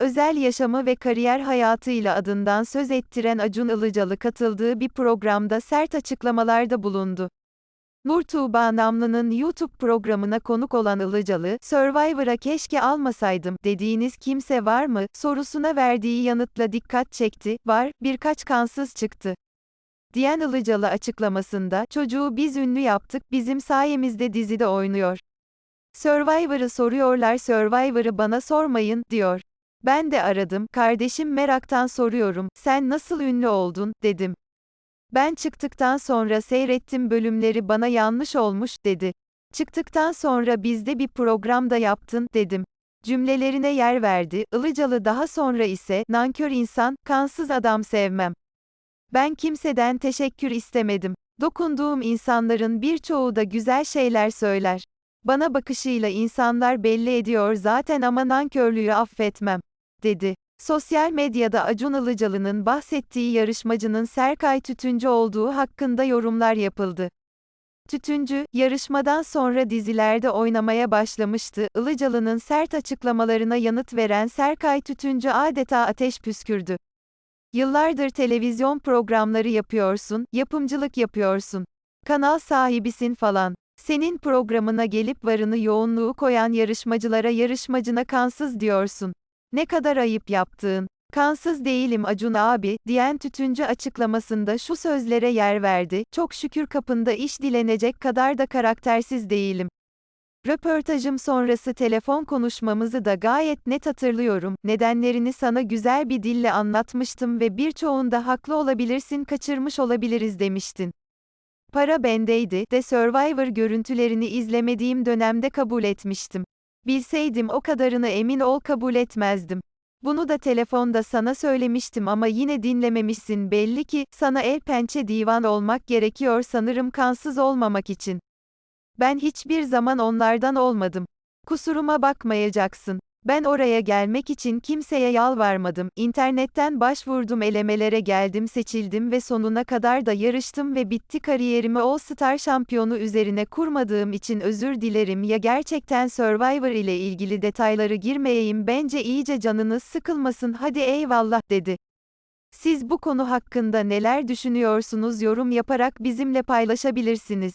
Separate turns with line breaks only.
Özel yaşamı ve kariyer hayatıyla adından söz ettiren Acun Ilıcalı katıldığı bir programda sert açıklamalarda bulundu. Nur Tuğba Namlı'nın YouTube programına konuk olan Ilıcalı, Survivor'a keşke almasaydım dediğiniz kimse var mı sorusuna verdiği yanıtla dikkat çekti, var, birkaç kansız çıktı. Diyen Ilıcalı açıklamasında, çocuğu biz ünlü yaptık, bizim sayemizde dizide oynuyor. Survivor'ı soruyorlar Survivor'ı bana sormayın, diyor. Ben de aradım, kardeşim meraktan soruyorum, sen nasıl ünlü oldun, dedim. Ben çıktıktan sonra seyrettim bölümleri bana yanlış olmuş, dedi. Çıktıktan sonra bizde bir programda yaptın, dedim. Cümlelerine yer verdi, Ilıcalı daha sonra ise, nankör insan, kansız adam sevmem. Ben kimseden teşekkür istemedim. Dokunduğum insanların birçoğu da güzel şeyler söyler. Bana bakışıyla insanlar belli ediyor zaten ama nankörlüğü affetmem, dedi. Sosyal medyada Acun Ilıcalı'nın bahsettiği yarışmacının Serkay Tütüncü olduğu hakkında yorumlar yapıldı. Tütüncü, yarışmadan sonra dizilerde oynamaya başlamıştı. Ilıcalı'nın sert açıklamalarına yanıt veren Serkay Tütüncü adeta ateş püskürdü. Yıllardır televizyon programları yapıyorsun, yapımcılık yapıyorsun. Kanal sahibisin falan. Senin programına gelip varını yoğunluğu koyan yarışmacılara yarışmacına kansız diyorsun. Ne kadar ayıp yaptığın. Kansız değilim Acun abi, diyen tütüncü açıklamasında şu sözlere yer verdi, çok şükür kapında iş dilenecek kadar da karaktersiz değilim. Röportajım sonrası telefon konuşmamızı da gayet net hatırlıyorum, nedenlerini sana güzel bir dille anlatmıştım ve birçoğunda haklı olabilirsin kaçırmış olabiliriz demiştin. Para bendeydi de Survivor görüntülerini izlemediğim dönemde kabul etmiştim. Bilseydim o kadarını emin ol kabul etmezdim. Bunu da telefonda sana söylemiştim ama yine dinlememişsin belli ki, sana el pençe divan olmak gerekiyor sanırım kansız olmamak için. Ben hiçbir zaman onlardan olmadım. Kusuruma bakmayacaksın. Ben oraya gelmek için kimseye yalvarmadım. İnternetten başvurdum elemelere geldim seçildim ve sonuna kadar da yarıştım ve bitti kariyerimi All Star şampiyonu üzerine kurmadığım için özür dilerim ya gerçekten Survivor ile ilgili detayları girmeyeyim bence iyice canınız sıkılmasın hadi eyvallah dedi. Siz bu konu hakkında neler düşünüyorsunuz yorum yaparak bizimle paylaşabilirsiniz.